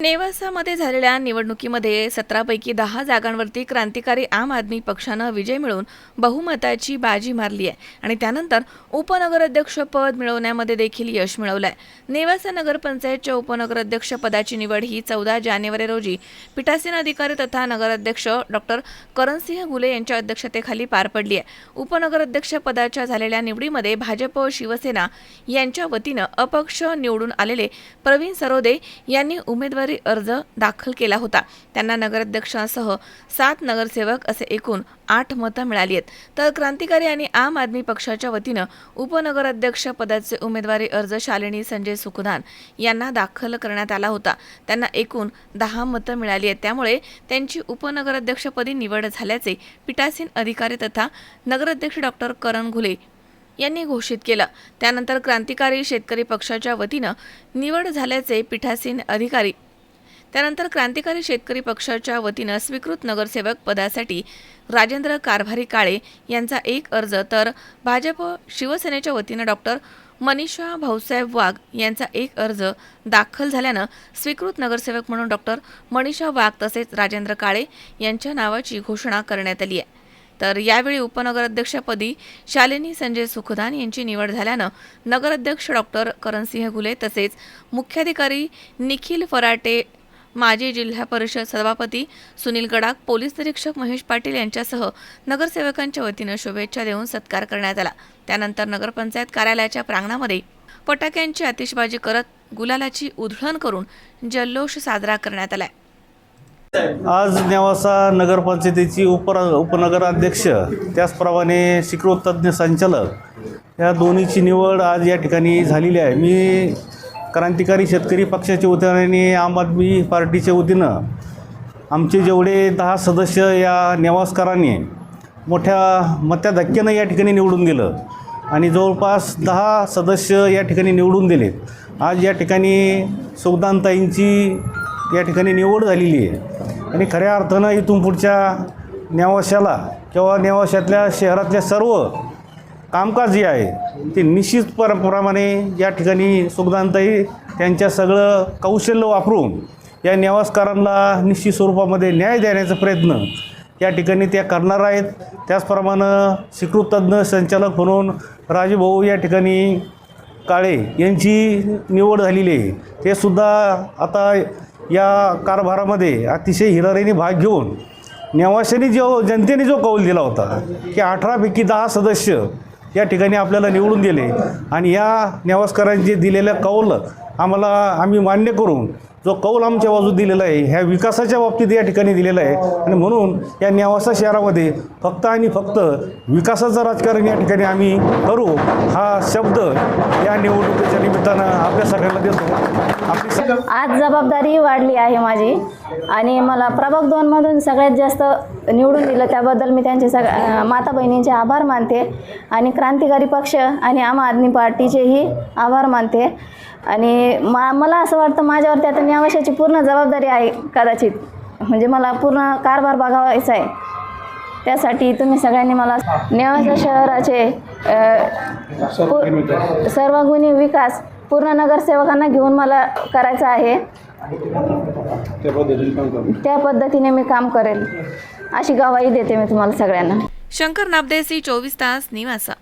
नेवासामध्ये झालेल्या निवडणुकीमध्ये सतरापैकी दहा जागांवरती क्रांतिकारी आम आदमी पक्षानं विजय मिळवून बहुमताची बाजी मारली आहे. आणि त्यानंतर उपनगराध्यक्षपद मिळवण्यामध्ये देखील यश मिळवलं आहे नेवासा नगरपंचायतच्या उपनगराध्यक्षपदाची निवड ही चौदा जानेवारी रोजी पीठासीन अधिकारी तथा नगराध्यक्ष डॉक्टर करणसिंह गुले यांच्या अध्यक्षतेखाली पार पडली आहे. उपनगराध्यक्षपदाच्या झालेल्या निवडीमध्ये भाजप व शिवसेना यांच्या वतीनं अपक्ष निवडून आलेले प्रवीण सरोदे यांनी उमेदवारी अर्ज दाखल केला होता. त्यांना नगराध्यक्षांसह सात नगरसेवक असे एकूण आठ मतं मिळाली आहेत. तर क्रांतिकारी आणि आम आदमी पक्षाच्या वतीनं उपनगराध्यक्ष पदाचे उमेदवारी अर्ज शालिनी संजय सुखदान यांना दाखल करण्यात आला होता. त्यांना एकूण दहा मतं मिळाली आहेत. त्यामुळे त्यांची उपनगराध्यक्षपदी निवड झाल्याचे पीठासीन अधिकारी तथा नगराध्यक्ष डॉक्टर करण घुले यांनी घोषित केलं. त्यानंतर क्रांतिकारी शेतकरी पक्षाच्या वतीनं निवड झाल्याचे पीठासीन अधिकारी त्यानंतर क्रांतिकारी शेतकरी पक्षाच्या वतीनं स्वीकृत नगरसेवक पदासाठी राजेंद्र कारभारी काळे यांचा एक अर्ज तर भाजप शिवसेनेच्या वतीनं डॉक्टर मनीषा भाऊसाहेब वाघ यांचा एक अर्ज दाखल झाल्यानं स्वीकृत नगरसेवक म्हणून डॉक्टर मनीषा वाघ तसेच राजेंद्र काळे यांच्या नावाची घोषणा करण्यात आली आहे. तर यावेळी उपनगराध्यक्षपदी शालिनी संजय सुखदान यांची निवड झाल्यानं नगराध्यक्ष डॉक्टर करणसिंह घुले तसेच मुख्याधिकारी निखिल फराटे माजी जिल्हा परिषद सभापती सुनील गडाख पोलीस निरीक्षक महेश पाटील यांच्यासह नगरसेवकांच्या वतीनं शुभेच्छा देऊन सत्कार करण्यात आला. त्यानंतर नगरपंचायत कार्यालयाच्या प्रांगणामध्ये फटाक्यांची आतिषबाजी करत गुलालाची उधळण करून जल्लोष साजरा करण्यात आला आज नेवासा नगरपंचायतीची उप उपनगराध्यक्ष त्याचप्रमाणे स्वीकृत संचालक या दोन्हीची निवड आज या ठिकाणी झालेली आहे. मी क्रांतिकारी शेतकरी पक्षाच्या वतीने आम आदमी पार्टीच्या वतीनं आमचे जेवढे दहा सदस्य या नेवासकरांनी मोठ्या मत्याधक्क्यानं या ठिकाणी निवडून दिलं आणि जवळपास दहा सदस्य या ठिकाणी निवडून दिलेत आज या ठिकाणी सुगदानताईंची या ठिकाणी निवड झालेली आहे. आणि खऱ्या अर्थानं इथून पुढच्या नेवाशाला किंवा नेवाशातल्या शहरातल्या सर्व कामकाज जे आहे ते निश्चित पर प्रमाणे या ठिकाणी सुगदानताई त्यांच्या सगळं कौशल्य वापरून या नेवासकारांना निश्चित स्वरूपामध्ये न्याय देण्याचा प्रयत्न या ठिकाणी त्या करणार आहेत. त्याचप्रमाणे स्वीकृत तज्ज्ञ संचालक म्हणून राजभाऊ या ठिकाणी काळे यांची निवड झालेली आहे. ते सुद्धा आता या कारभारामध्ये अतिशय हिरारीने भाग घेऊन नेवाशांनी जो जनतेने जो कौल दिला होता की अठरापैकी दहा सदस्य या ठिकाणी आपल्याला निवडून दिले आणि या नेवासकरांचे दिलेलं कौल आम्हाला आम्ही मान्य करून जो कौल आमच्या बाजू दिलेला आहे ह्या विकासाच्या बाबतीत या ठिकाणी दिलेला आहे. आणि म्हणून या नेवासा शहरामध्ये फक्त आणि फक्त विकासाचं राजकारण या ठिकाणी आम्ही करू हा शब्द या निवडणुकीच्या निमित्तानं आपल्या सगळ्यांना देतो. आपली आज जबाबदारी वाढली आहे माझी. आणि मला प्रभाग दोनमधून सगळ्यात जास्त निवडून दिलं त्याबद्दल मी त्यांचे सग माता बहिणींचे आभार मानते. आणि क्रांतिकारी पक्ष आणि आम आदमी पार्टीचेही आभार मानते. आणि मा मला असं वाटतं माझ्यावरती आता न्यावशाची पूर्ण जबाबदारी आहे कदाचित. म्हणजे मला पूर्ण कारभार बघावायचा आहे. त्यासाठी तुम्ही सगळ्यांनी मला नेवासा शहराचे अ, सर्वगुणी विकास पूर्ण नगरसेवकांना घेऊन मला करायचा आहे. त्या पद्धतीने मी काम करेल. अशी गवाही देते मी तुम्हाला सगळ्यांना. शंकर नाबदेसी चोवीस तास निवासा.